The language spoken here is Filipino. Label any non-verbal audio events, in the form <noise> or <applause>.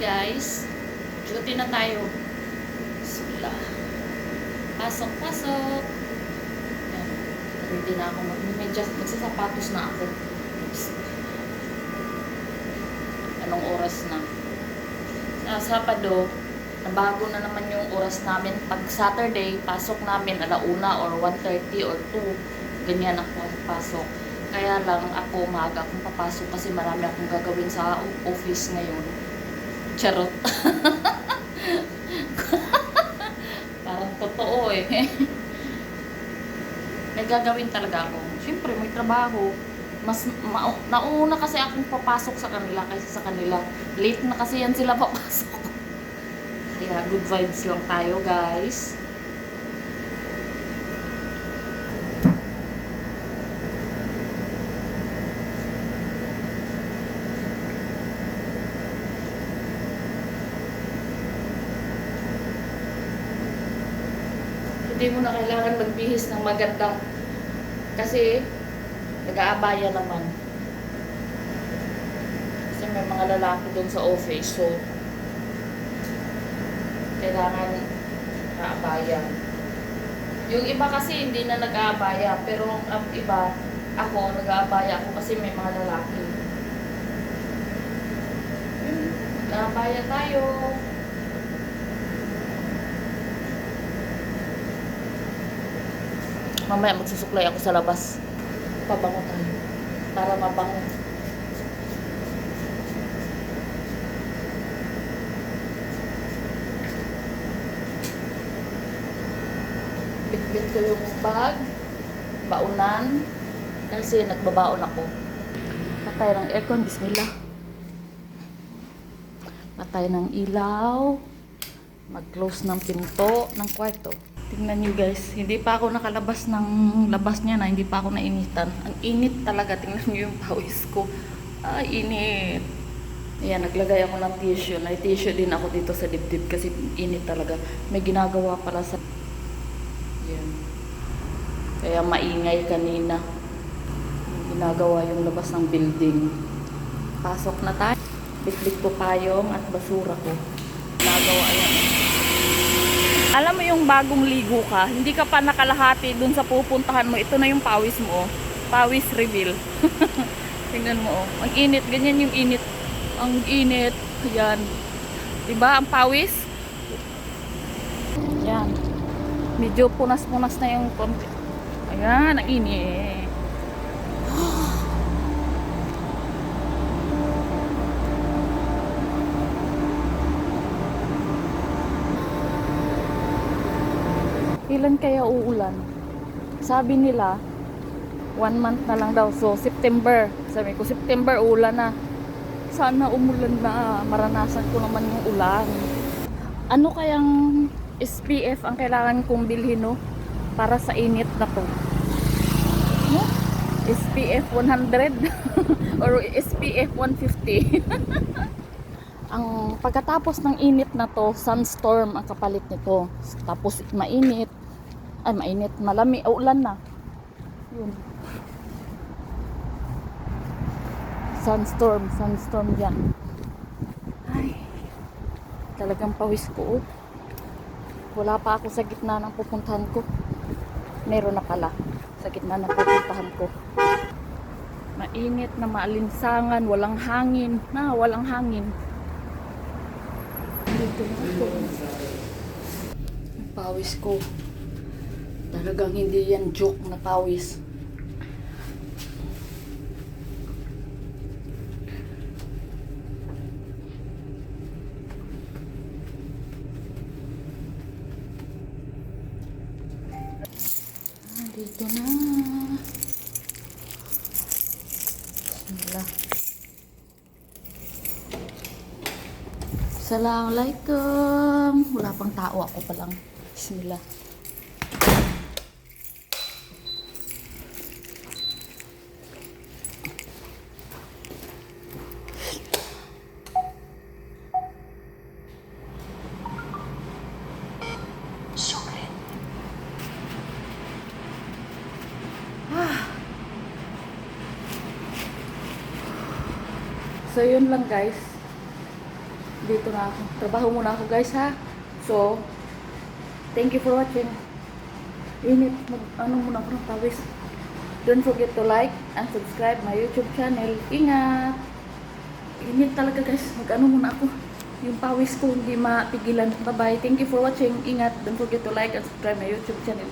guys. Duty na tayo. Bismillah. Pasok, pasok. Yan. Ready na ako. Mag-medyas. Magsasapatos na ako. Psst. Anong oras na? Sa Sabado, nabago na naman yung oras namin. Pag Saturday, pasok namin alauna or 1.30 or 2. Ganyan ako pasok. Kaya lang ako maaga akong papasok kasi marami akong gagawin sa office ngayon. Charot. <laughs> Parang totoo eh. may gagawin talaga ako. Siyempre, may trabaho. Mas ma- nauna kasi akong papasok sa kanila kaysa sa kanila. Late na kasi yan sila papasok. <laughs> Kaya good vibes lang tayo, guys. Hindi mo na kailangan magbihis ng magandang kasi nag-aabaya naman. Kasi may mga lalaki doon sa office, so kailangan nakaabaya. Yung iba kasi hindi na nag-aabaya, pero ang iba, ako, nag-aabaya ako kasi may mga lalaki. Yun, Nag-aabaya tayo. Mamaya magsusuklay ako sa labas. Pabango tayo. Para mabango. Bitbit ko yung bag. Baunan. Kasi nagbabaon ako. Patay ng aircon. Bismillah. Patay ng ilaw. Mag-close ng pinto ng kwarto. Tingnan nyo guys, hindi pa ako nakalabas ng labas niya na, hindi pa ako nainitan. Ang init talaga, tingnan nyo yung pawis ko. Ah, init. Ayan, naglagay ako ng tissue. May tissue din ako dito sa dibdib kasi init talaga. May ginagawa para sa... Yan. Kaya maingay kanina. Ginagawa yung labas ng building. Pasok na tayo. Bitbit ko payong at basura ko. Nagawa yan. Alam mo yung bagong ligo ka, hindi ka pa nakalahati dun sa pupuntahan mo. Ito na yung pawis mo. oh. Pawis reveal. <laughs> Tingnan mo oh. Ang init, ganyan yung init. Ang init. Yan. Diba ang pawis? Yan. Medyo punas-punas na yung. Ayan, ang init. Kailan kaya uulan? Sabi nila, one month na lang daw. So, September. Sabi ko, September, ulan na. Sana umulan na. Maranasan ko naman yung ulan. Ano kayang SPF ang kailangan kong bilhin, no? Para sa init na to. No? SPF 100 <laughs> or SPF 150. <laughs> ang pagkatapos ng init na to, sunstorm ang kapalit nito. Tapos mainit, ay mainit, malami, o ulan na. Yun. Sunstorm, sunstorm yan. Ay, talagang pawis ko. oh. Wala pa ako sa gitna ng pupuntahan ko. Meron na pala sa gitna ng pupuntahan ko. Mainit na maalinsangan, walang hangin. Na, walang hangin. Dito ko. Talagang hindi yan joke na pawis. Ah, dito na. Bismillah. Assalamualaikum. Wala pang tao ako pa lang. Bismillah. So, yun lang guys. Dito na ako. Trabaho muna ako guys ha. So, thank you for watching. Init, mag, ano muna ako ng pawis. Don't forget to like and subscribe my YouTube channel. Ingat! Init talaga guys. Mag-ano muna ako. Yung pawis ko hindi mapigilan. Bye-bye. Thank you for watching. Ingat. Don't forget to like and subscribe my YouTube channel.